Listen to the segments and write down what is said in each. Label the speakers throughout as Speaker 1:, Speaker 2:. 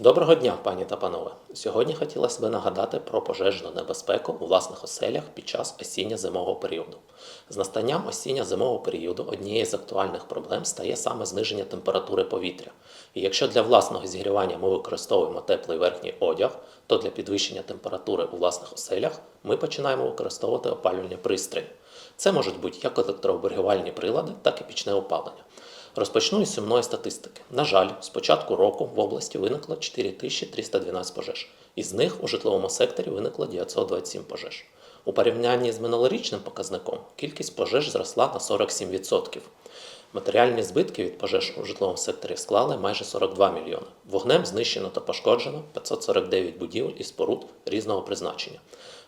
Speaker 1: Доброго дня, пані та панове. Сьогодні хотілося б нагадати про пожежну небезпеку у власних оселях під час осінньо-зимового періоду. З настанням осінньо-зимового періоду однією з актуальних проблем стає саме зниження температури повітря. І якщо для власного зігрівання ми використовуємо теплий верхній одяг, то для підвищення температури у власних оселях ми починаємо використовувати опалювальні пристрої. Це можуть бути як електрооберігувальні прилади, так і пічне опалення. Розпочну із сумної статистики. На жаль, з початку року в області виникло 4312 пожеж. Із них у житловому секторі виникло 927 пожеж. У порівнянні з минулорічним показником кількість пожеж зросла на 47%. Матеріальні збитки від пожеж у житловому секторі склали майже 42 мільйони. Вогнем знищено та пошкоджено 549 будівель і споруд різного призначення.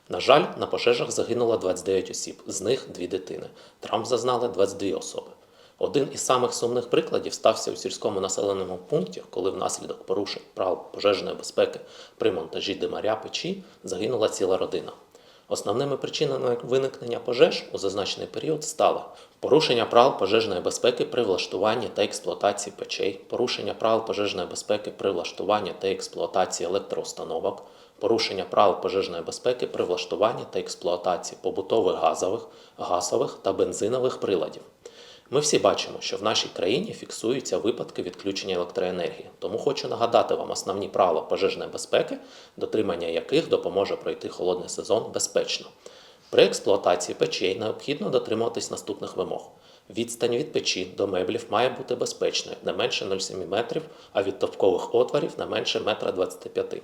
Speaker 1: На жаль, на пожежах загинуло 29 осіб, з них дві дитини. Травм зазнали 22 особи. Один із самих сумних прикладів стався у сільському населеному пункті, коли внаслідок порушень правил пожежної безпеки при монтажі димаря печі загинула ціла родина. Основними причинами виникнення пожеж у зазначений період стали порушення правил пожежної безпеки при влаштуванні та експлуатації печей, порушення правил пожежної безпеки при влаштуванні та експлуатації електроустановок, порушення правил пожежної безпеки при влаштуванні та експлуатації побутових газових, газових та бензинових приладів. Ми всі бачимо, що в нашій країні фіксуються випадки відключення електроенергії. Тому хочу нагадати вам основні правила пожежної безпеки, дотримання яких допоможе пройти холодний сезон безпечно. При експлуатації печей необхідно дотримуватись наступних вимог. Відстань від печі до меблів має бути безпечною не менше 0,7 метрів, а від топкових отворів не менше 1,25 м.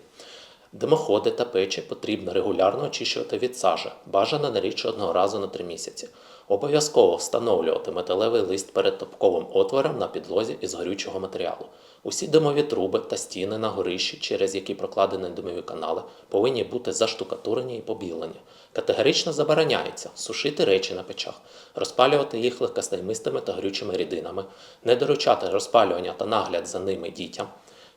Speaker 1: Димоходи та печі потрібно регулярно очищувати від сажі, бажано не рідше одного разу на 3 місяці. Обов'язково встановлювати металевий лист перед топковим отвором на підлозі із горючого матеріалу. Усі димові труби та стіни на горищі, через які прокладені димові канали, повинні бути заштукатурені і побілені. Категорично забороняється сушити речі на печах, розпалювати їх легкостаймистими та горючими рідинами, не доручати розпалювання та нагляд за ними дітям,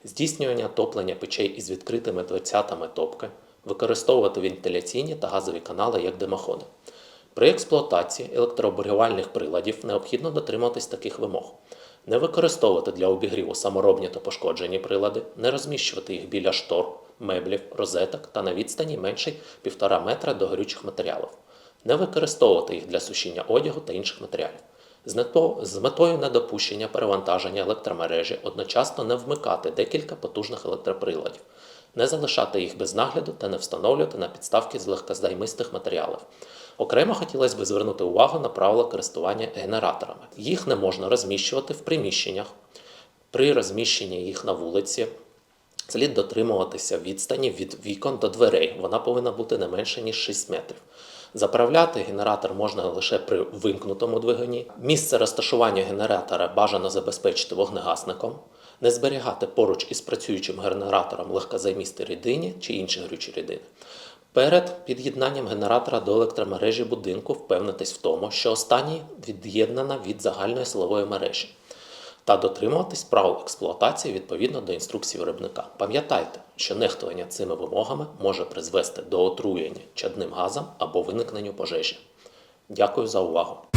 Speaker 1: здійснювання топлення печей із відкритими дверцятами топки, використовувати вентиляційні та газові канали як димоходи. При експлуатації електрооберігувальних приладів необхідно дотримуватись таких вимог. Не використовувати для обігріву саморобні та пошкоджені прилади, не розміщувати їх біля штор, меблів, розеток та на відстані менше 1,5 метра до горючих матеріалів, не використовувати їх для сушіння одягу та інших матеріалів. З метою недопущення перевантаження електромережі одночасно не вмикати декілька потужних електроприладів, не залишати їх без нагляду та не встановлювати на підставки з легкоздаймистих матеріалів. Окремо хотілося б звернути увагу на правила користування генераторами. Їх не можна розміщувати в приміщеннях. При розміщенні їх на вулиці слід дотримуватися відстані від вікон до дверей. Вона повинна бути не менше, ніж 6 метрів. Заправляти генератор можна лише при вимкнутому двигуні. Місце розташування генератора бажано забезпечити вогнегасником, не зберігати поруч із працюючим генератором легкозаймісті рідині чи інші горючі рідини. Перед під'єднанням генератора до електромережі будинку впевнитись в тому, що останній від'єднана від загальної силової мережі та дотримуватись правил експлуатації відповідно до інструкцій виробника. Пам'ятайте, що нехтування цими вимогами може призвести до отруєння чадним газом або виникненню пожежі. Дякую за увагу!